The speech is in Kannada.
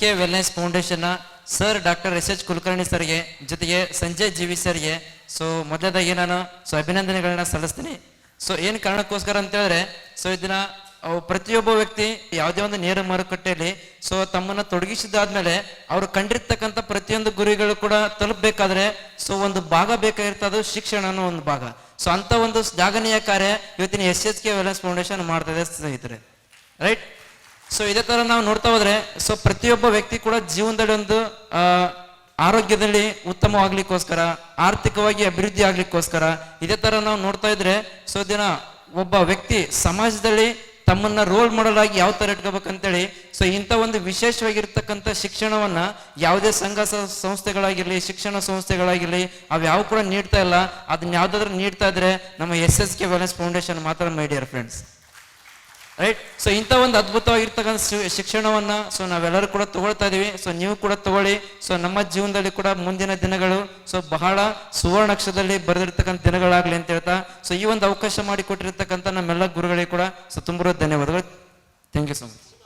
K wellness foundation sir doctor S H Kulkarni ಸರ್ಗೆ, ಜೊತೆಗೆ ಸಂಜಯ್ ಜೀವಿ ಸರ್ಗೆ. ಸೊ ಮೊದಲದಾಗಿ ನಾನು ಸೊ ಅಭಿನಂದನೆಗಳನ್ನ ಸಲ್ಲಿಸ್ತೀನಿ. ಸೊ ಏನು ಕಾರಣಕ್ಕೋಸ್ಕರ ಅಂತ ಹೇಳಿದ್ರೆ ಸೊ ಇದನ್ನ ಪ್ರತಿಯೊಬ್ಬ ವ್ಯಕ್ತಿ ಯಾವುದೇ ಒಂದು ನೇರ ಮಾರುಕಟ್ಟೆಯಲ್ಲಿ ಸೊ ತಮ್ಮನ್ನ ತೊಡಗಿಸಿದಾದ್ಮೇಲೆ ಅವರು ಕಂಡಿರ್ತಕ್ಕಂಥ ಪ್ರತಿಯೊಂದು ಗುರಿಗಳು ಕೂಡ ತಲುಪಬೇಕಾದ್ರೆ ಸೊ ಒಂದು ಭಾಗ ಬೇಕಾಗಿರ್ತದ ಶಿಕ್ಷಣ ಅನ್ನೋ ಒಂದು ಭಾಗ. ಸೊ ಅಂತ ಒಂದು ಶ್ಲಾಘನೀಯ ಕಾರ್ಯ ಇವತ್ತಿನ S S K wellness foundation ಮಾಡ್ತದೆ ಸ್ನೇಹಿತರೆ. ರೈಟ್ ಸೊ ಇದೇ ತರ ನಾವು ನೋಡ್ತಾ ಹೋದ್ರೆ ಸೊ ಪ್ರತಿಯೊಬ್ಬ ವ್ಯಕ್ತಿ ಕೂಡ ಜೀವನದಲ್ಲಿ ಒಂದು ಆರೋಗ್ಯದಲ್ಲಿ ಉತ್ತಮವಾಗ್ಲಿಕ್ಕೋಸ್ಕರ, ಆರ್ಥಿಕವಾಗಿ ಅಭಿವೃದ್ಧಿ ಆಗ್ಲಿಕ್ಕೋಸ್ಕರ ಇದೇ ತರ ನಾವು ನೋಡ್ತಾ ಇದ್ರೆ ಸೊ ದಿನ ಒಬ್ಬ ವ್ಯಕ್ತಿ ಸಮಾಜದಲ್ಲಿ ತಮ್ಮನ್ನ ರೋಲ್ ಮಾಡಲ್ ಆಗಿ ಯಾವ ತರ ಇಟ್ಕೋಬೇಕಂತೇಳಿ ಸೊ ಇಂಥ ಒಂದು ವಿಶೇಷವಾಗಿರ್ತಕ್ಕಂಥ ಶಿಕ್ಷಣವನ್ನ ಯಾವುದೇ ಸಂಘ ಸಂಸ್ಥೆಗಳಾಗಿರ್ಲಿ, ಶಿಕ್ಷಣ ಸಂಸ್ಥೆಗಳಾಗಿರ್ಲಿ, ಅವು ಯಾವ ಕೂಡ ನೀಡ್ತಾ ಇಲ್ಲ. ಅದನ್ನ ಯಾವ್ದಾದ್ರು ನೀಡ್ತಾ ಇದ್ರೆ ನಮ್ಮ S S K wellness foundation ಮಾತ್ರ my dear friends right so ಇಂಥ ಒಂದು ಅದ್ಭುತವಾಗಿರ್ತಕ್ಕಂಥ ಶಿಕ್ಷಣವನ್ನ ಸೊ ನಾವೆಲ್ಲರೂ ಕೂಡ ತಗೊಳ್ತಾ ಇದ್ದೀವಿ ಸೊ ನೀವು ಕೂಡ ತಗೊಳ್ಳಿ. ಸೊ ನಮ್ಮ ಜೀವನದಲ್ಲಿ ಕೂಡ ಮುಂದಿನ ದಿನಗಳು ಸೊ ಬಹಳ ಸುವರ್ಣಕ್ಷದಲ್ಲಿ ಬರೆದಿರ್ತಕ್ಕಂಥ ದಿನಗಳಾಗ್ಲಿ ಅಂತ ಹೇಳ್ತಾ ಸೊ ಈ ಒಂದು ಅವಕಾಶ ಮಾಡಿಕೊಟ್ಟಿರ್ತಕ್ಕಂಥ ನಮ್ಮೆಲ್ಲ ಗುರುಗಳಿಗೆ ಕೂಡ ಸೊ ತುಂಬ ಧನ್ಯವಾದಗಳು. Thank you so much